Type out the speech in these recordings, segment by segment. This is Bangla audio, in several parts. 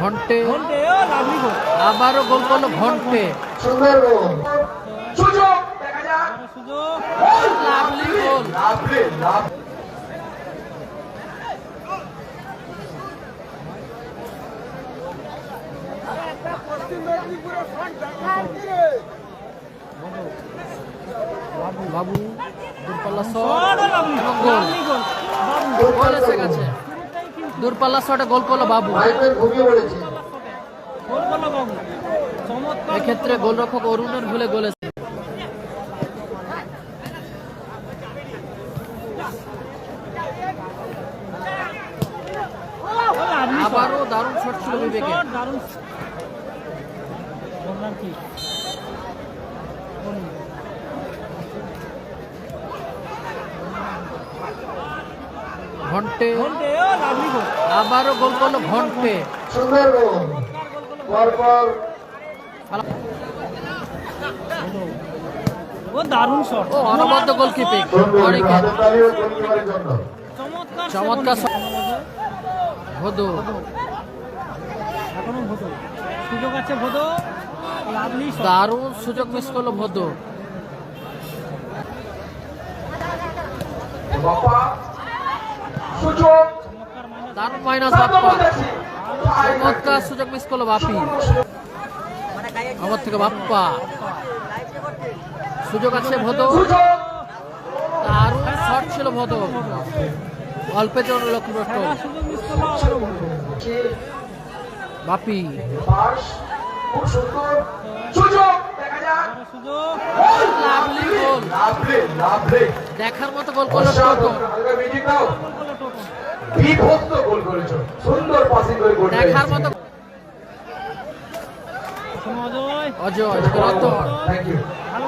ঘন্টে। আবারও গোল করল ঘন্টে। বাবু এবং গোল। গোল। বাবু গোল এসে গেছে। দূরপাল্লা শটে গোল করল বাবু। এক্ষেত্রে গোলরক্ষক অরুণের ভুলে গোল আবারও দারুণ শট ছিল বিবেকে দারুণ কি ঘন্টে ঘন্টে ও লাভলি গোল আবারও গোল করল ঘন্টে। সুন্দর গোল পরপর ও দারুণ শট ও অনবদ্য গোলকিপিং চমৎকার ভদু। এখনও সুযোগ আছে দারুণ সুযোগ মিস করল ভদু। সুযোগ। দারুণ মাইনাস বাপ্পা চমৎকার সুযোগ মিস করল বাপি। আমার থেকে বাপ্পা। সুযোগ আছে ভদু। দারুণ শট ছিল ভদু। অল্পের জন্য ভোটো বাপি। দেখার মতো গোল করল বিভক্ত করেছ সুন্দর পাসিং করে গোল দেখার মতো অজয় রতন। থ্যাংক ইউ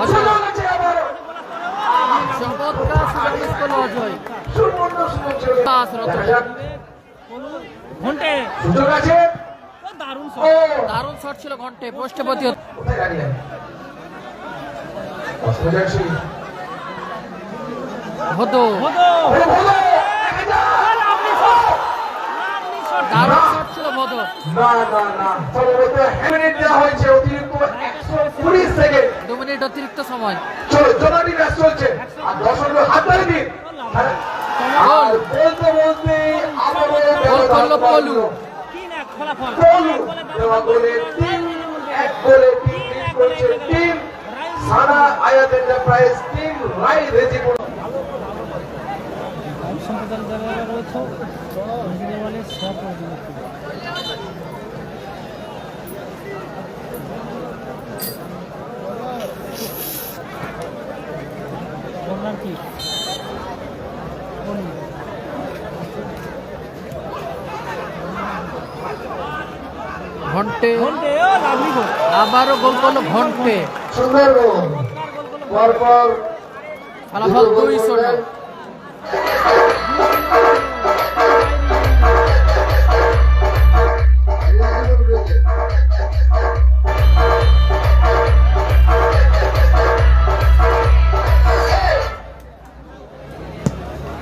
সুযোগ আছে আবারও চমৎকার সুযোগ মিস করল অজয়। সুবর্ণ সুযোগ ছিল। পাস রতন। ঘন্টে। সুযোগ আছে। দারুণ শট দারুণ শট ছিল ঘন্টে পোস্টে প্রতি কোথায় দাঁড়িয়ে? অস্ত্র হতো ভোটো ওরে বলো দেখা যাক লাভলি শট লাভলি শট দারুণ শট না না না সম্ভবত মিনিট দেওয়া হয়েছে অতিরিক্ত একশো কুড়ি সেকেন্ড। দু মিনিট অতিরিক্ত সময়। জমাটি ম্যাচ চলছে। আর দর্শক হাত ধরে দিন আর আর বলতে বলতে আবারও পলু। ফলাফল? দেওয়া গোলে তিন এক গোলে টিম লিড করছে team Sana Ayat enterprise team রাই রেজিপুর। সম্প্রদায়ের জায়গায় রয়েছে ইঞ্জিনিয়ার সব ঘন্টে। আবারও গোল করল ঘন্টে। ফলাফল দুই শূন্য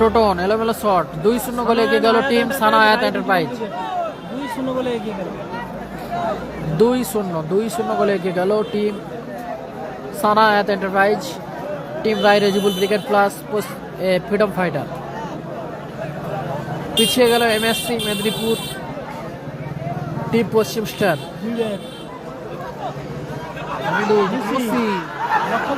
টোটন এলোমেলো শট দুই শূন্য গোলে এগিয়ে গেল টিম সানা আয়াত এন্টারপ্রাইজ। দুই শূন্য এগিয়ে গেল। দুই শূন্য দুই শূন্য গোলে এগিয়ে গেল team Sana Ayat enterprise. Team Rai Rejibul brigade plus freedom fighter. পিছিয়ে গেল MSC Medinipur team Paschim star. লক্ষ্য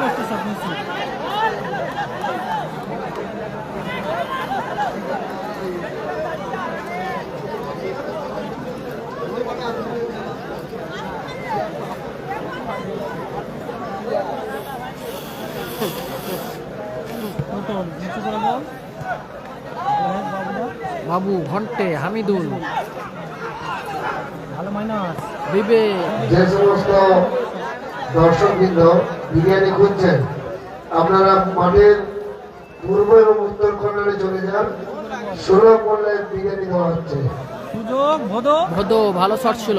বাবু ঘন্টে হামিদুল। বিবেক। যে সমস্ত দর্শক দর্শকবৃন্দ বিরিয়ানি খুঁজছেন আপনারা মাঠের পূর্ব এবং উত্তর কর্নারে চলে যান। ষোলো মূল্যে বিরিয়ানি দেওয়া হচ্ছে। ভালো শট ছিল।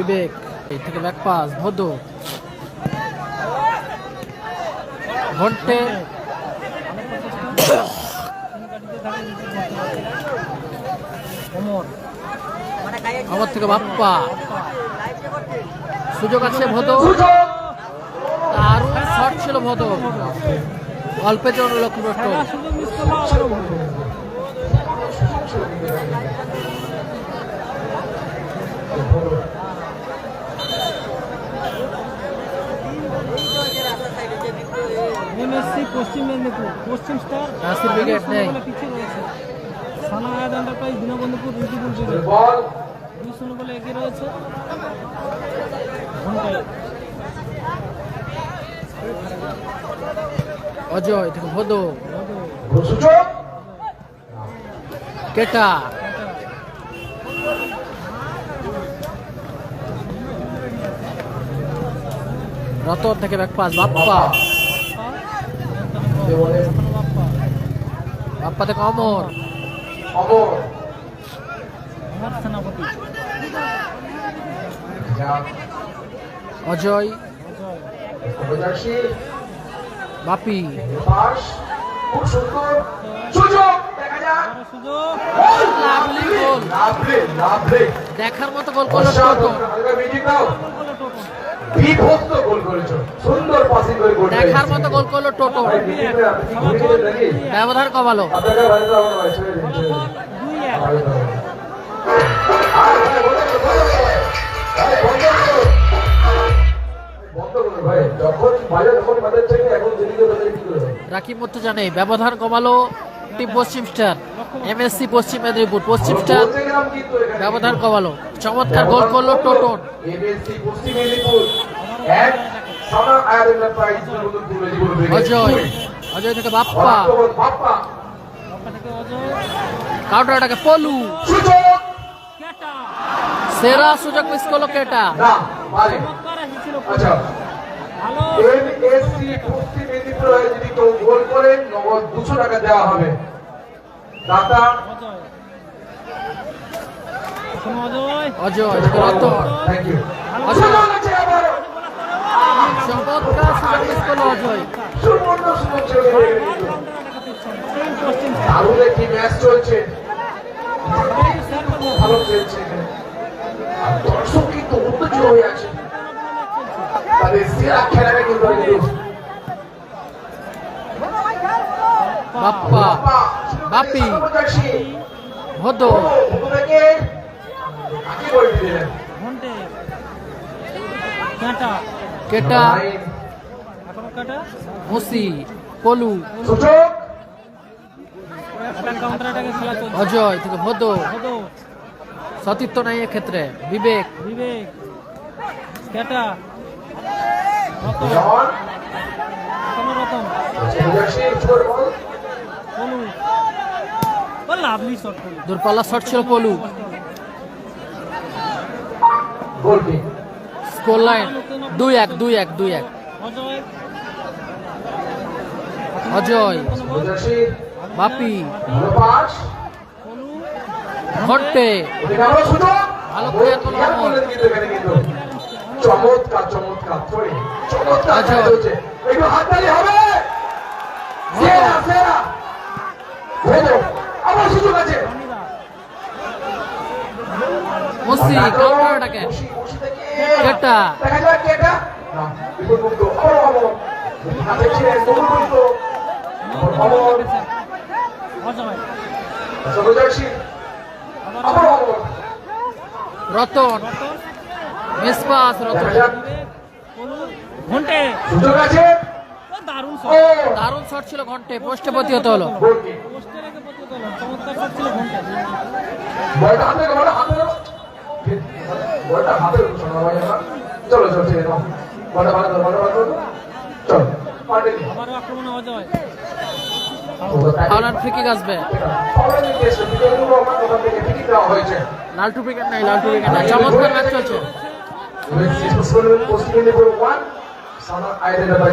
বিবেক, এই থেকে ব্যাক পাস ভদ্র ঘন্টে আমার থেকে বাপ্পা। সুযোগ আছে ভদ। দারুণ শট ছিল ভদ। অল্পের জন্য লক্ষ্য নষ্ট খেলার সুযোগ মিস করল আবারও বলব। এমএসসি পশ্চিম মেদিনীপুর পশ্চিম স্টার নাসির উইকেট নেই। বলে পিছিয়ে রয়েছে। Sana Ayad enterprise Dinbandhupur brigade ball. দুই শূন্য বলে এগিয়ে রয়েছে। অজয় থেকে ভদ। কেটা। রতন থেকে ব্যাক পাস বাপ্পা। বাপ্পা বাপ্পা থেকে অমর অমর সেনাপতি। অজয়। অজয় বাপি। খুব সুন্দর। সুযোগ। দেখা যাক। লাভলি গোল লাভলে লাভলে দেখার মতো গোল করল বিভক্ত গোল করেছ। সুন্দর পাসিং করে গোল দেখার মতো গোল করল টোটো। ব্যবধান কমালো। রাকিব মতো জানে ব্যবধান কমালো team Paschim star. MSC Paschim Medinipur Paschim star বলতে গেলাম কিন্তু এখানে ব্যবধান কমালো, চমৎকার গোল করল টোটন অজয় অজয় থেকে বাপ্পা। অক্টোবর বাপ্পা বাপ্পা থেকে অজয় কাউন্টার আটাকে পলু। সেরা সুযোগ মিস করল কেটা। এমএসসি পশ্চিম মেদিনীপুর যদি কেউ গোল নগদ দুশো টাকা দেওয়া হবে। দাতা। অজয় রতন। চমৎকার করল সুবর্ণ সুযোগ চলে দারুণ একটি ম্যাচ চলছে। ভালো খেলছে। দর্শক কিন্তু উত্তেজিত হয়ে আছে। তাদের সেরা খেলাটা কিন্তু আমি দেখছি। বাপ্পা বাপি। ঘন্টে কেটা। কেটা নাইন, এখনও কাটা মুসি চলছে। অজয় থেকে ভদ। সতীর্থ নাই এক্ষেত্রে। বিবেক। বিবেক। কেটা। রতন। রতন। দূরপাল্লা শট ছিল পলু। স্কোর লাইন দুই এক দুই এক দুই এক। অজয়। বাপি। সুযোগ। ভালো কিন্তু। চমৎকার চমৎকার। চমৎকার একটু হাততালি হবে। সেরা সেরা। হলো আবার সুযোগ আছে। রনিদা মুসি কাউন্টার আটাকে বসি, বসি কেটা দেখা যাক কেটা না বিপদমুক্ত অমর অমর হাতে ছিলেন বহুমুক্ত। অমর অজয় আবার অমর অমর রতন দেখা রতন ঘন্টে। সুযোগ আছে। ও দারুণ শট। দারুণ শট ছিল ঘন্টে পোস্টে প্রতিহত হলো গোল কিক পোস্টে রেখে প্রতিহত হলো চমৎকার শট ছিল ঘন্টে বলটা হাতে বলটা হাতে রেখো। বলটা হাতে রেখো, শোনো ভাই আমার। চলো চলো ঠিক আছে বলটা ভালো করো, বলটা ভালো করো। চলো পাল্টে দিই। আবারও আক্রমণে অজয় ফাউলার ফ্রি আসবে। লালটু উইকেট নাই লালটু উইকেট নাই চমৎকার ম্যাচ চলছে পশ্চিম- মেদিনীপুর সানা আইডেন্টিফাই।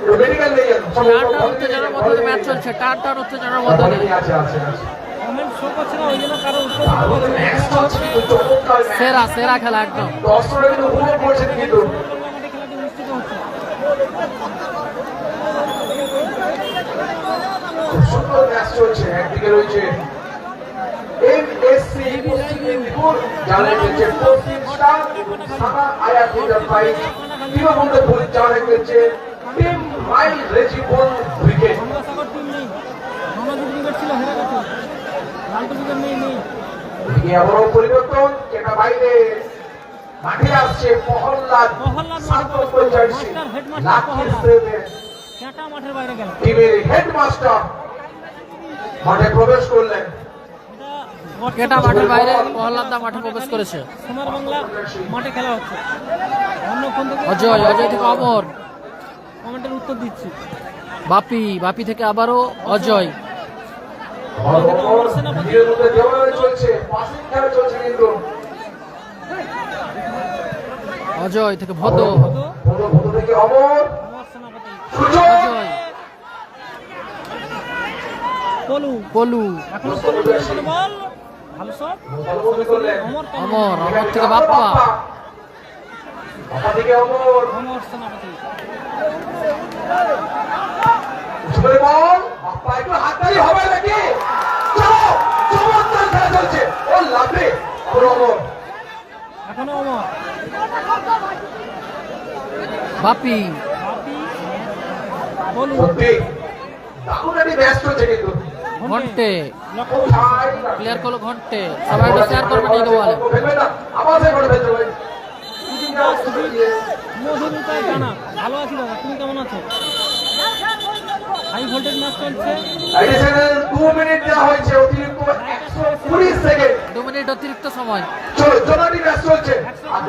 টান উত্তেজনার মধ্যে দিয়ে ম্যাচ চলছে। টান উত্তেজনার মধ্যে দিয়ে। সেরা সেরা খেলা একদম। সুন্দর ম্যাচ চলছে একদিকে রয়েছে এমএসসি পশ্চিম মেদিনীপুর যারা খেলছে পশ্চিম স্টার সাদা আয়াত এন্টারপ্রাইজ তৃণমূলের করছে টিম রাই রেজিবল আবারও পরিবর্তন যেটা বাইরে মাঠে আসছে গেল। টিমের হেডমাস্টার মাঠে প্রবেশ করলেন। এটা কেটা মাঠের বাইরে প্রহ্লাদা মাঠে প্রবেশ করেছে। সোনার বাংলা মাঠে খেলা হচ্ছে। অন্য ফোন থেকে অজয় অজয় থেকে অমর। কমেন্টের উত্তর দিচ্ছি। বাপি বাপি থেকে আবারও অজয়। অজয় থেকে ভদ অমর অজয় পলু পলু অমর থেকে বাপ্পা। অমর সেনাপতি। বল বাপ্পা একটু হাততালি হবে নাকি? চলো চমৎকার খেলা চলছে। ও লাভে আবার অমর। এখনও অমর। বাপি। বাপি সত্যি দারুণ একটি ম্যাচ চলছে কিন্তু। ঘন্টে প্লেয়ার করল ঘন্টে সবাই শেয়ার করবেন এই না মধুমিতায় জানা ভালো আছি দাদা তুমি কেমন আছো? হাই ভোল্টেজ ম্যাচ চলছে। দু মিনিট দেওয়া হয়েছে অতিরিক্ত কুড়ি সেকেন্ড দু মিনিট অতিরিক্ত সময়। জোনাটি ম্যাচ চলছে। আর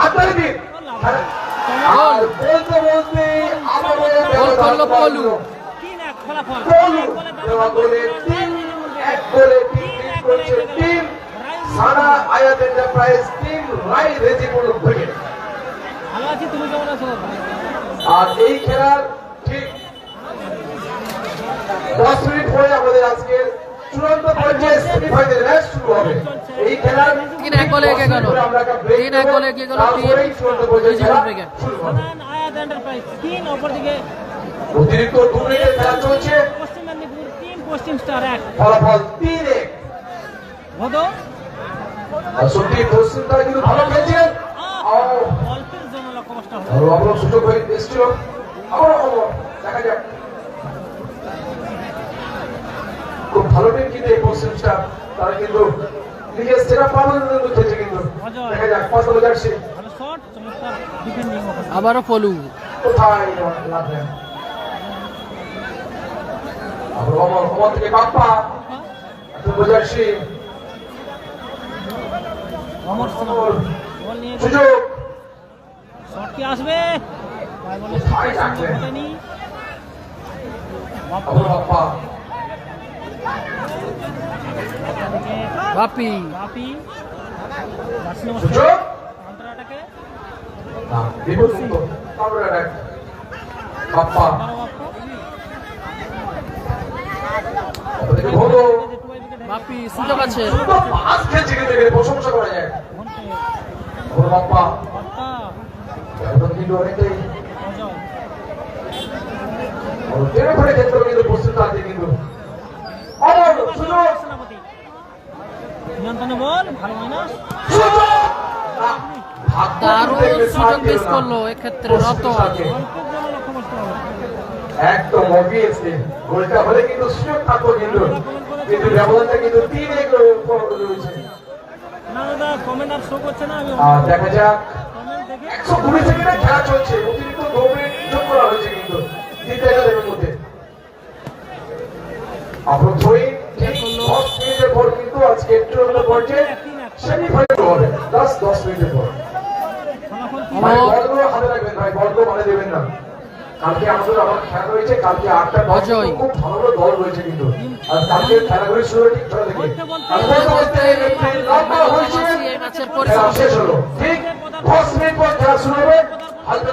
হাত তালি দিন। বলতে বলতে আবারও পলু। ফলাফল। গোলে তিন এক গোলে টিম করছে team Sana Ayat enterprise team Rai Rejibul brigade ভালো আছি তুমি কেমন আছো আর এই খেলার ঠিক দশ মিনিট পরে আমাদের আজকের চূড়ান্ত পর্যায়ে সেমিফাইনাল ম্যাচ শুরু হবে। এই খেলার তিন এক গোলে এগিয়ে গেল। তিন এক গোলে এগিয়ে গেল টিম। চূড়ান্ত পর্যায়ে। শুরু হবে। তিন অপরদিকে অতিরিক্ত দু মিনিটের খেলা চলছে। পশ্চিম মেদিনীপুর তিন পশ্চিম স্টার এক। ফলাফল তিন এক। ভদ? সত্যি পশ্চিম তারা কিন্তু ভালো খেলছেন আর আরও আবারও সুযোগ হয়ে এসেছিল। আবার দেখা যাক। খুব ভালো টিম কিন্তু এই পশ্চিম স্টার তারা কিন্তু নিজের সেরা কিন্তু। দেখা যাক পাঁচ চমৎকার ডিফেন্ডিং আবারও পলু কোথায় লাগলেন আবার অমর অমর থেকে বাপ্পা অমর বল সুযোগ। শট কি আসবে বাপি বাপি জার্সি সুযোগ কাউন্টার অ্যাটাকে না বিপদ মুক্ত কাউন্টার অ্যাটাক বাপ্পা বাপি সুযোগ আছে সুন্দর পাস খেলছে কিন্তু প্রশংসা করা যায় বাপ্পা দারুণ সুযোগ মিস করল এক্ষেত্রে একদম অবভিয়াসলি গোলটা হলে কিন্তু সুযোগ। থাকতো কিন্তু কিন্তু ব্যবধানটা কিন্তু তিন এক রয়েছে না দাদা কমেন্ট আর শো করছে না আমি দেখা যাক। একশো কুড়ি সেকেন্ডের খেলা চলছে অতিরিক্ত দু মিনিট যোগ করা হয়েছে কিন্তু তিনটা একাডেমির মধ্যে। আপনার ঠিক দশ মিনিটের পর কিন্তু আজকে চূড়ান্ত পর্যায়ে সেমিফাইনাল হবে। প্লাস দশ মিনিটের পর। ভাই বলগুলো হাতে রাখবেন ভাই বলগুলো মানে দেবেন না। কালকে আমাদের আমার খেলা রয়েছে কালকে আটটা দল খুব ভালো ভালো দল রয়েছে কিন্তু। আর কালকে শুরু ঠিক ছটা থেকে আর হয়েছে। খেলা পরিসমাপ্তি শেষ হলো। ঠিক। দশ মিনিট পর হালকা